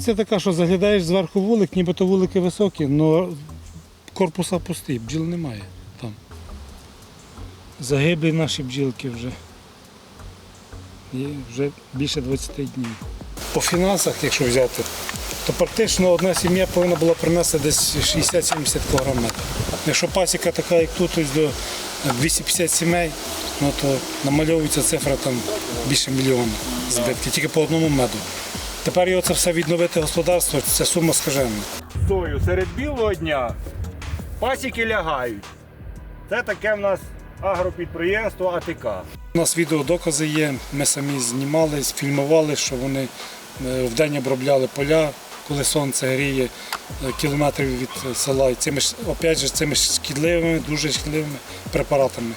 Це така, що заглядаєш зверху вулик, нібито вулики високі, але корпуса пустий, бджіл немає там. Загиблі наші бджілки вже. Є вже більше 20 днів. По фінансах, якщо взяти, то практично одна сім'я повинна була принести десь 60-70 кг. Якщо пасіка така, як тут, ось до 250 сімей, ну то намальовується цифра там більше мільйона збитків, тільки по одному меду. Тепер його це все відновити господарство, це сума скажена. Сою серед білого дня пасіки лягають. Це таке в нас агропідприємство АТК. У нас відеодокази є, ми самі знімали, фільмували, що вони е, вдень обробляли поля, коли сонце гріє е, кілометрів від села. І цими опять же, цими шкідливими, дуже шкідливими препаратами.